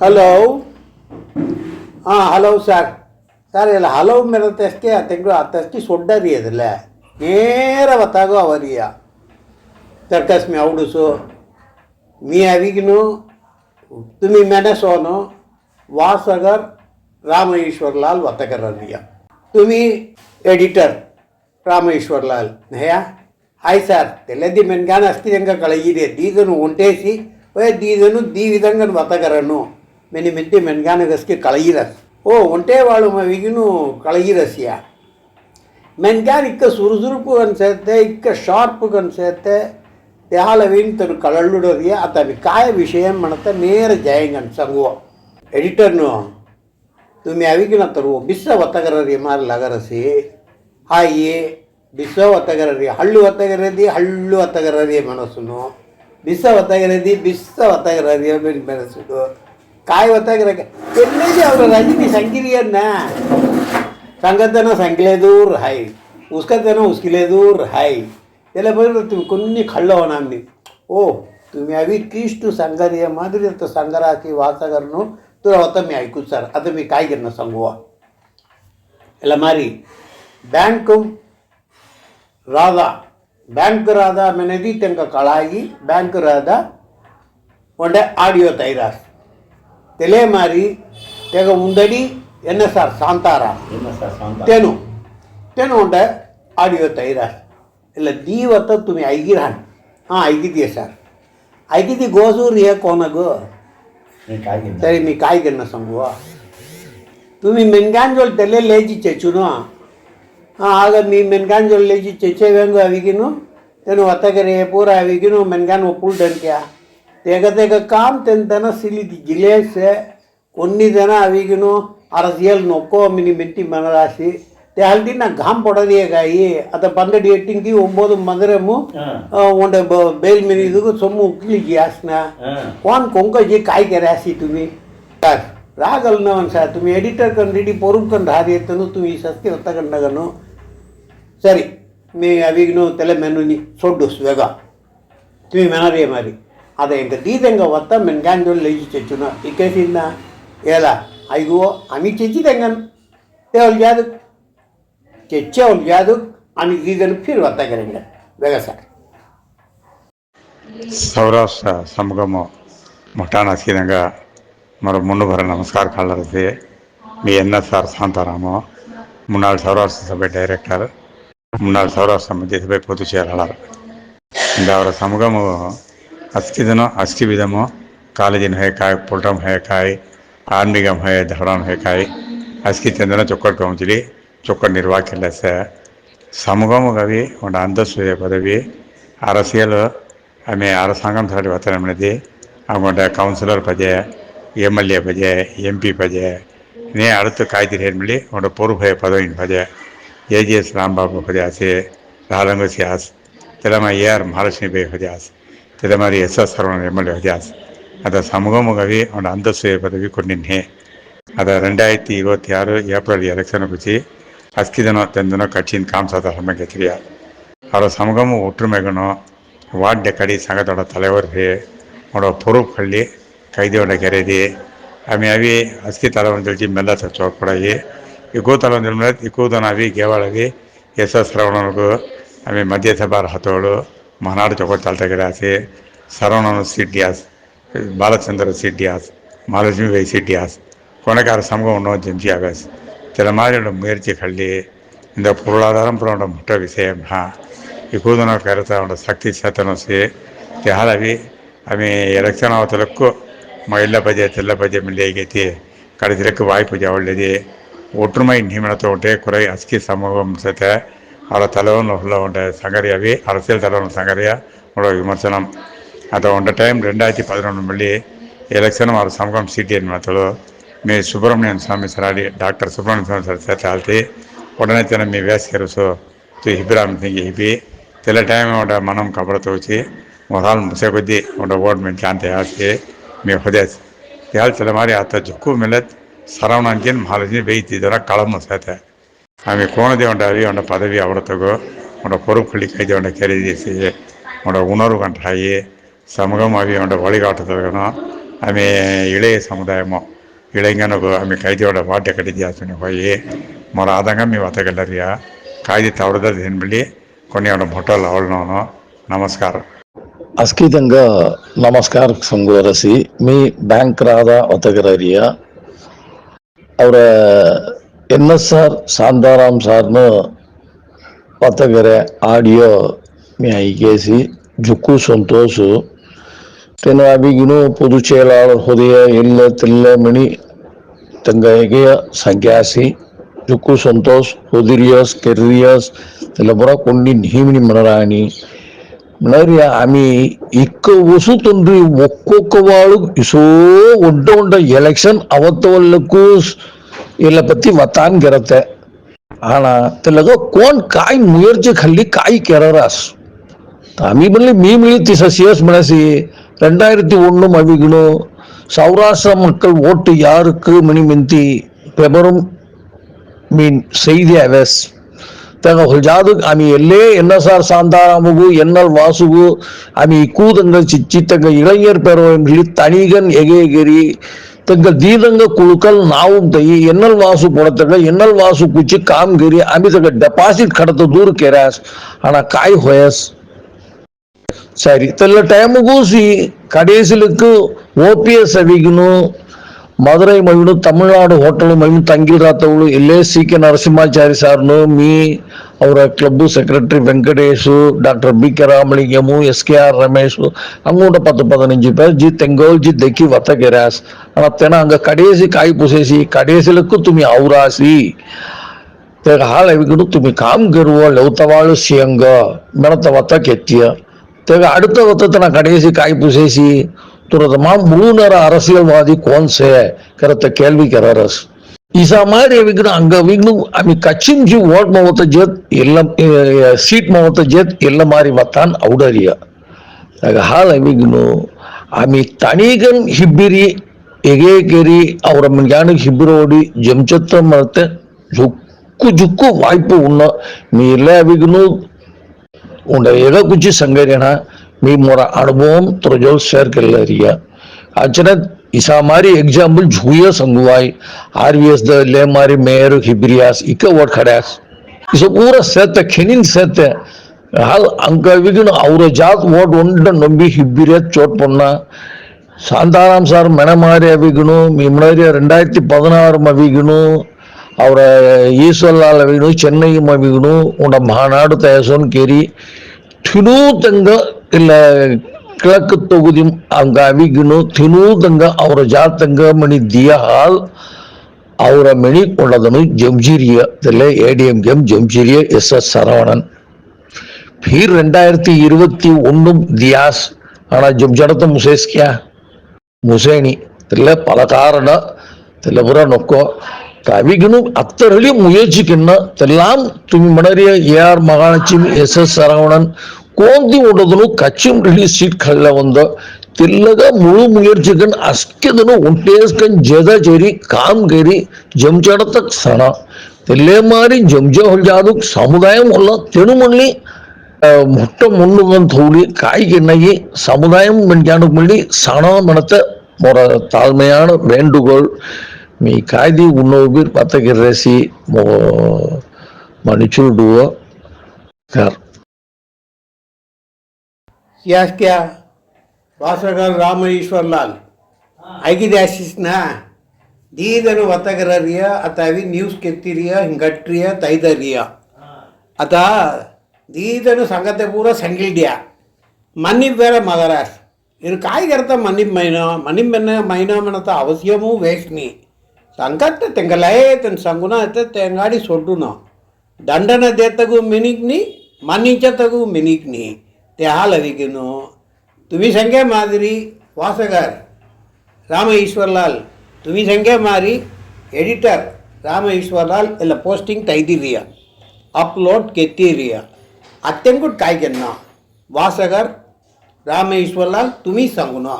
Hello ಹಾಂ hello sir sir ಎಲ್ಲ hello ಮೆರತಷ್ಟೇ ತೆಂಗಳು ಸೊಡ್ಡ ಸೊಡ್ಡರಿ ಅದಲ್ಲ ನೇರ ಬತ್ತಾಗೋ ಅವರಿಯ. ತರ್ಕಸ್ಮಿ ಅವಡುಸು ಮೀ ಅವಿಗ್ನು ತುಮಿ ಮೆಣಸೋನು, ವಾಸಗರ್ ರಾಮೇಶ್ವರ್ಲಾಲ್ ವತಕರರಿಯ ತುಮಿ ಎಡಿಟರ್ ರಾಮೇಶ್ವರಲಾಲ್ ನಯ? ಹಾಯ್ ಸರ್ ತೆಲೆದಿ ಮೆನ್ಗಾನ ಅಸ್ತಿ ಹೆಂಗ ಕಳಗಿರಿ. ದೀಗನು ಉಂಟೇಸಿ దీదను దీ విధంగా వతగరను మెని మెంటి మెన్గాన గస్కి కళగిరస్ ఓ ఉంటే వాళ్ళు మా విగును కళగిరస్యా ಮೆನ್ಗಾನ್ ಇಕ್ಕ ಸುರುಸುರುಪು ಅನ್ಸತ್ತೆ ಇಕ್ಕ ಶಾರ್ಪ್ ಅನ್ಸತ್ತೆ ಯಾಲವಿನ್ ತನು ಕಳಳ್ಳುಡೋರಿಯ ಅತನಿ ಕಾಯ ವಿಷಯ ಮಣತ ನೇರ ಜಯಂಗನ್ ಸಂಗುವ ಎಡಿಟರ್ನು ತುಮಿ ಅವಿಗಿನ ತರುವ ಬಿಸ್ಸ ಒತ್ತಗರರಿ ಮಾರ್ ಲಗರಸಿ ಹಾಯಿ ಬಿಸ್ಸ ಒತ್ತಗರರಿ ಹಳ್ಳು ಒತ್ತಗರದಿ ಹಳ್ಳು ಒತ್ತಗರರಿ ಮನಸ್ಸುನು பிஸ்ஸை ஒத்தகிறது பிஸ்ஸை ஒத்தகிறது எப்படி மேலே சொல்லுவோம் காய் ஒத்தகிறக்க என்னது அவர் ரஜினி சங்கிலியன்னா సంగతన సంకిలేదూర్ హై ఉస్కతన ఉస్కిలేదూర్ హై ఎలా పోయి కొన్ని కళ్ళు అవునాంది ఓ तुम्ही हवी कीश तू सांगार या माधुरी तर सांगारा की वाचा करणं तुला होता मी ऐकूच सर आता मी काय करणं सांगवा याला मारी बँक राधा ಬ್ಯಾಂಕ್ రాదా ಮೆನದಿ తెంక కళాయి ಬ್ಯಾಂಕ್ ರಾದ ಒಂಡೆ ఆడియో ತೈರಾಸ್ ತೆಲೆ ಮಾರಿ తెగ ఉందడి ఎన్ఎస్ఆర్ సాంతారా ಆರ್ తెను ತೆನು ತೆನು ಒಂಡೆ ಆಡಿಯೋ ತೈರಾಸ್ ಇಲ್ಲ ದೀವತ್ತ ತುಮಿ ಐಗಿರ ಹಾಂ ಐಗಿದೀಯ ಸರ್ ಐಗಿದಿ ಗೋಸೂರ್ ಹೇ ಕೋನಗು ಸರಿ ಮೀ ಕಾಯ್ಗೆಣ್ಣ ಸಂಗುವ ತುಮಿ ಮೆನ್ಗಾಂಜೋಳ್ ತೆಲೆ ಲೇಜಿ ಆಗ ನೀ ಮೆನ್ಗಾನ್ ಜೋಳೈಜಿ ಚಚೆ ವೆಂಗು ಅವಿಗುನು ತೆನು ಅತಕರಿ ಪೂರ ಅವಿಗುನು ಮೆನ್ಗಾನ್ ಒಕ್ಕುಲ್ ಡನ್ಕ್ಯಾ ತೇಗ ತೆಗ ಕಾಮ್ ತೆನ್ ತನ ಸಿಲಿದಿ ಗಿಲೇಸ ಕೊನ್ನಿ ದನ ಅವಿಗುನು ಅರಸಿಯಲ್ ನೊಕ್ಕೋ ಮಿನಿ ಬಿಟ್ಟಿ ಮನಲಾಸಿ. ತೆ ಹಲ್ದಿನ ಘಾಮ್ ಪೊಡಾದಿಯ ಗಾಯ ಅದ ಬಂದಡಿ ಎಟ್ಟಿಂಕಿ ಒಂಬೋದು ಮಗುರೆಮು ಒಂಡ ಬ ಬೇಲ್ ಮಿನಿ ಇದಗು ಸುಮ್ಮು ಉಕ್ಕಿ ಗಿ ಆಸನ ಒನ್ ಕೊಂಕಜಿ ಕಾಯಿ ಕೆರೆ ಆಸಿ ತುಮಿ. ಸಾಗಲ್ ನವನ್ ಸಾರ್ ತುಮಿ ಎಡಿಟರ್ ಕನ್ ರೀಡಿ ಪೊರುಗ್ ಕಂಡು ಹಾರಿ ಎತ್ತನು ತುಮೀ ಸತ್ತಿ ಒತ್ತಕನಗನು ಸರಿ ಮೇ ಅವಿಗೂ ತಲೆ ಮೆನುನಿ ಸೊಡ್ಡು ಬೇಗ ತಿವಿ ಮೆನರಿಯ ಮಾರಿ ಅದ ಎಂಕ ದೀದಂಗ ಒತ್ತ ಮೆನ್ಗಾಂಜೋಳು ಲೈಜಿ ಚಚ್ಚುನ ಇಕ್ಕೆಸಿಂದ ಏಲ ಐಗೋ ಅಮಿ ಚೆಚ್ಚಿ ತೆಂಗನ್ ತೇ ಅವ್ಳು ಜಾದು ಚೆಚ್ಚೆ ಅವ್ಳು ಜಾದು ಅಮಿ ದೀದನು ಫಿರ್ ಒತ್ತಾಗಿರಂಗ ಬೇಗ ಸರ್ ಸೌರಾಷ್ಟ್ರ ಸಮಗಮ ಮಠಾಣಸೀನಂಗ ಮರ ಮುನ್ನುಬರ ನಮಸ್ಕಾರ ಕಾಲರಸಿ మీ ఎన్ఎస్ఆర్ శాంతారాము మున్నాడు సౌరాష్ట్ర సభ డైరెక్టర్ முன்னாள் சௌராஷ்டிர மத்திய சபை பொதுச் செயலாளர். இந்த ಅವರ சமூகமು ಅಸ್ಕಿದನೋ ಅಸ್ಕಿವಿದಮೋ ಕಾಲೇಜಿನ ಹೇಕಾಯ್ ಪುಲ್ಟಮ್ ಹೇಕಾಯ್ ಆನ್ಮಿಗಮ್ ಹೇ ಧಡಮ್ ಹೇಕಾಯ್ ಅಸ್ಕಿ ಚಂದನ ಚೊಕ್ಕಡ್ ಕೌಂಚಿಲಿ ಚೊಕ್ಕಡ್ ನಿರ್ವಾಕಿಲ್ಲ ಸ சமூகமுகவி உண்ட அந்தஸ்து பதவி அரசியல் ஆమె அரசாங்கம் சாடி வத்தனமினது அவங்களோட கவுன்சிலர் பஜை எம்எல்ஏ பஜை எம்பி பஜை நீ அடுத்து காய்கறி பண்ணி உன்னோட பொறுப்பை பதவியின் பஜை ஏஜிஎஸ் ராம்பாபு ஹரிதாஸே ராதங்க சியாஸ் திறமை ஏஆர் மகாலட்சுமிபாய் ஹரிதாஸ் இதே மாதிரி எஸ்எஸ் சரவணன் எம்எல்ஏ ஹரிதாஸ் அதை சமூகமாகவே அவனோட அந்தஸ்து பதவி கொண்டினேன் அதை ரெண்டாயிரத்தி இருபத்தி ஆறு ஏப்ரல் எலெக்ஷனை குறித்து அஸ்கிதனோ தெந்தனோ கட்சியின் காம்சாத சமைக்க தெரியாது அவரோட சமூகமும் ஒற்றுமைக்கணும். வார்ட் டெக்கடி சங்கத்தோட தலைவர் அவனோட பொறுப்புகள்லி கைதியோட கருதி. அவையாவே அஸ்கி தலைவர்னு சொல்லி மெல்ல சோக்கூடாது ఎక్కువతల ఎక్కువతన అవి కేవలవి యశ్వశ్రవణులకు అవి మధ్య సభ రహతోడు మనాడు చొక్కొచ్చాల దగ్గర రాసి శరవణను సిడ్యాస్ బాలచంద్ర సిడ్యాస్ మహాలక్ష్మి வை சிட்டியாஸ் கொலைக்கார சமூகம் ஒன்றும் ஜெம்ஜி ஆகாஷ் சில மாதிரியோட முயற்சிகள் இந்த பொருளாதாரம் புறோட முட்ட விஷயம்னா இப்போதுன கருத்தோட சக்தி சேத்தனசி தியாலவி அவை எலெக்ஷன் ஆவத்தலுக்கு ம இல்ல பஜெட் இல்ல பஜெட் இல்லைக்கு கடைசிலக்கு வாய்ப்பு ஜவுள்ளது ஒற்றுமை நியமனத்தோட்டே குறை அஸ்கி சமூகம் சேர்த்த ಅವರ ತಲೆವನ್ನು ಫುಲ್ಲ ಉಂಟೆ ಸಂಗರಿಯವಿ ಅರಸಿಯಲ್ ತಲೆವನ್ನು ಸಂಗರಿಯ ನೋಡೋ ವಿಮರ್ಶನಂ ಅಥವಾ ಒಂದು ಟೈಮ್ ರೆಂಡಾಯಿರತ್ತಿ ಪದಿನೊಂದುಲ್ಲಿ ಎಲೆಕ್ಷನ್ ಅವರ ಸಂಘಂ ಸಿಟಿ ಏನು ಮಾತಾಡು మీ సుబ్రహ్మణ్యం స్వామి సరాడి డాక్టర్ సుబ్రహ్మణ్య స్వామి సార్ చేతాల్తి ఉడనే తిన మీ వేసుకెరుసు తు హిబిరామ్ సింగ్ హిపి తెల్ల టైం ఒక మనం కబర తోచి మొరాలు ముసే కొద్దీ ఒక ఓట్ మేము చాంత యాసి మీ హృదయ యాల్ తెల మారి అత్త జుక్కు మిలత్ சரವಣಂಜನ್ ಮಹಾಲಜಿ ಬೇಯ್ತಿದ್ದಾರ ಕಳಮ ಸೇತೆ ಆಮೇಲೆ ಕೋಣದೇವಂಡ ಅವನ ಪದವಿ ಅವರ ತಗೋ ಅವನ பொறுப்புகளை கைதவண்ட கருதிசி அவனோட உணர்வு கண்டாயி சமூகம் அவனோட வழிகாட்டுதலும் ஆమె இளைய சமுதாயமும் இளைஞனுக்கு ಆమె ಕೈದಿಯೋಡ ವಾಟ್ಯ ಕಟ್ಟಿದ್ಯಾಸನೆ ಹೋಯಿ ಮೊರ ಆದಂಗ ಮೀ ವತಗಲ್ಲರಿಯ ಕಾಯ್ದೆ ತವರದ ದಿನ ಬಳಿ కొన్ని ಅವನ ಮೊಟ್ಟಲ್ ಅವಳನೋನು ನಮಸ್ಕಾರ అస్కితంగా నమస్కారం సంగోరసి మీ బ్యాంక్ రాదా ఒతగరరియా ಅವರ N S R Shantaram ಸಾರ್ನು ಒತಗರೆ audio మీ ఐకేసి జుక్కు సంతోష్ తెన అభిగిను పొదు செயலாளர் హృదయ இல்ல தில்லமணி தங்க எகைய సంఖ్యాసి జుక్కు సంతోష్ హుదిరియస్ కెరియస్ తెల్లబుర ಮನೋರ್ಯ ಆಮಿ ಇಕ್ಕ ಉಸು ತೊಂದ್ರಿ ಒಕ್ಕೊಕ್ಕ ವಾಳು ಇಸೋ ಉಂಟ ಉಂಟ ಎಲೆಕ್ಷನ್ ಅವತ್ತವಲ್ಲಕ್ಕೂ ಇಲ್ಲ ಪತ್ತಿ ವತಾನ್ ಗೆರತ್ತೆ ಆನಾ ತಿಲಗ ಕೋನ್ ಕಾಯಿ ಮುಯರ್ಜಿ ಖಲ್ಲಿ ಕಾಯಿ ಕೆರರಾಸ್ ಆಮಿ ಬಲ್ಲಿ ಮೀ ಮಿಳಿತಿ ಸಸಿಯಸ್ ಮನಸಿ ரெண்டாயிரத்தி ஒன்றும் அவிகளும் சௌராஷ்டிர மக்கள் ஓட்டு யாருக்கு மணிமெந்தி பெபரும் மீன் செய்தி அவஸ் தகவல்ஜாது அமி எல்லே என்னசார் சாந்தாராமுகு என்னல் வாசுகு அமி கூதங்கள் சிச்சி தங்கள் இளைஞர் பெறவென்றி தனிகன் எகேகிரி தங்கள் தீதங்க குழுக்கள் நாவும் தை என்னல் வாசு புடத்தங்க என்னல் வாசு குச்சி காம்கிரி அமி தங்க டெபாசிட் கடத்த தூர் கேராஸ் ஆனால் காய் ஹோயஸ். சரி தெல்ல டைமு கூசி கடைசிலுக்கு ஓபிஎஸ் அவிக்கணும் மதுரை మధురై మరియు తమిళనాడు హోటల్ మరియు తంగిరాతవులు ఎల్ఏ సికే நரசிம்மாச்சாரி சார்னு மீ. ಅವರ club secretary Venkatesh doctor P. K. Ramalingam SKR Ramesh அவங்க பத்து பதினஞ்சு பேர் ஜி. தெங்கோல் ஜி. தெக்கி வத்தகிராஸ். ஆனால் தினா அங்கே கடைசி காய் புசேசி கடைசிலுக்கு துமி அவுராசி தேக ஆள் எவிக்கணும் துமி காம் கருவோ லௌத்தவாளு சியங்க மினத்த வத்த கெத்திய. தேக அடுத்த வத்தத்தை நான் கடைசி காய் புசேசி துரதமாக முழு நேர அரசியல்வாதி கோன்சே கருத்த கேள்விக்கு அரசு ಇಸ ಮಾಡಿ ವಿಘ್ನ ಅಂಗ ವಿಘ್ನ ಆಮಿ ಕಚ್ಚಿನ್ ಜಿ ಓಟ್ ಮಾವತ್ತ ಜೇತ್ ಎಲ್ಲ ಸೀಟ್ ಮಾವತ್ತ ಜೇತ್ ಎಲ್ಲ ಮಾರಿ ಮತ್ತಾನ್ ಔಡರಿಯ ಆಗ ಹಾಲ ವಿಘ್ನು ಆಮಿ ತಣಿಗನ್ ಹಿಬ್ಬಿರಿ ಎಗೇಕೆರಿ ಅವರ ಮನ್ಯಾನಿಗೆ ಹಿಬ್ಬಿರೋಡಿ ಜಂಚತ್ತ ಮತ್ತೆ ಜುಕ್ಕು ಜುಕ್ಕು ವಾಯ್ಪು ಉಣ್ಣ ನೀ ಇಲ್ಲ ವಿಘ್ನು ಉಂಡ ಎದ ಕುಚ್ಚಿ ಸಂಗರಿಯಣ एग्जांपल मेयर हिब्रियास खड़ास पूरा अंकर जात वोट नंबी हिब्रिया चोट पड़ना शांताराम सार मेनमारे अवीकण मिमारिया रि पदना अवीकण और ईश्वर अवीकण चेन्नमु उन्होंने महानाड़ तयसोन केरी तुनूत இல்ல கிழக்கு தொகுதி அங்க அவிகணு தினூதங்க ಅವರ ಜಾತಂಗ ಮಣಿ ದಿಯ ಹಾಲ್ ಅವರ ಮಣಿ ಕೊಂಡದನು ಜಂಜೀರಿಯ தெல்ல ஏடிஎம்கேம் ஜம்ஜீரிய எஸ் எஸ் சரவணன் फिर ரெண்டாயிரத்தி இருபத்தி ஒன்றும் தியாஸ் ஆனா ஜம்ஜடத்த முசேஸ்கியா ಮುಸೇಣಿ ತೆಲ್ಲ ಪಲಕಾರಣ ತೆಲ್ಲಬುರ ನೊಕ್ಕೋ ಕವಿಗನು ಅತ್ತರಳಿ ಮುಯಚಿಕಿನ್ನ ತೆಲ್ಲಾಂ ತುಮಿ ಮಣರಿಯ A R ಮಗಾಣಚಿಮ್ S S Saravanan ಕೋಂತಿ ಉಡದನು ಕಚ್ಚಿಂಡಿ ಸೀಟ್ ಕಳ್ಳವೊಂದ ತಿಲ್ಲಗ ಮುಳು ಮುಗಿರ್ಚಿಕನ್ ಅಸ್ಕೆದನು ಉಂಟೇಸ್ಕನ್ ಜದ ಜೇರಿ ಕಾಮ್ಗೇರಿ ಜಂಜಡತಕ್ ಸಣ ತೆಲ್ಲೆ ಮಾರಿ ಜಂಜ ಹೊಲ್ಜಾದು ಸಮುದಾಯ ಹೊಲ್ಲ ತೆಣುಮಳ್ಳಿ ಮೊಟ್ಟ ಮುಣ್ಣು ಬಂದು ಹೋಗಿ ಕಾಯ್கிಣ್ಣಗಿ சமுதாயம் மெஞ்சானுக்கு முன்னாடி சனம் மனத்தை ஒரு தாழ்மையான வேண்டுகோள் மீ காய்தி உன்னொரு பேர் பத்தகிரசி மன்னிச்சு விடுவோம் சார் ವಾಸಗಲ್ ರಾಮ ಈಶ್ವರ್ಲಾಲ್ ಐಗಿದೆ ಆಶಿಸ್ನ ದೀದನು ಒತ್ತಗರರಿಯ ಅತಾವಿ ನ್ಯೂಸ್ ಕೆತ್ತಿರಿಯ ಹಿಂಗಟ್ರಿಯ ತೈದರಿಯ ಅತ ದೀದನು ಸಂಗತೆ ಪೂರ ಸಂಗಿಲ್ಡಿಯ ಮನ್ನಿ ಬೇರೆ ಮಗರಾಸ್ ಇರು ಕಾಯ್ಗರ್ತ ಮನ್ನಿ ಮೈನ ಮನ್ನಿ ಮೆನ್ನ ಮೈನ ಮನತ ಅವಶ್ಯಮೂ ವೇಸ್ನಿ ಸಂಕಟ ತೆಂಗಲೇ ತನ್ ಸಂಗುನ ಅತ್ತ ತೆಂಗಾಡಿ ಸೊಡ್ಡುನ ದಂಡನ ದೇತಗು ಮಿನಿಕ್ನಿ ಮನ್ನಿಂಚತಗು ಮಿನಿಕ್ನಿ त्याला विघ्नो तुम्ही संख्या माधुरी வாசகர் ராம ஈஸ்வர்லால் துணி சங்கே மாதிரி எடிட்டர் ராம ஈஸ்வர்லால் இல்லை போஸ்டிங் தைதிரியா. அப்லோட் கெத்தீரியா. அத்தெங்குட் காய்கண்ணா. வாசகர் ராம ஈஸ்வர்லால் துணி சங்குனா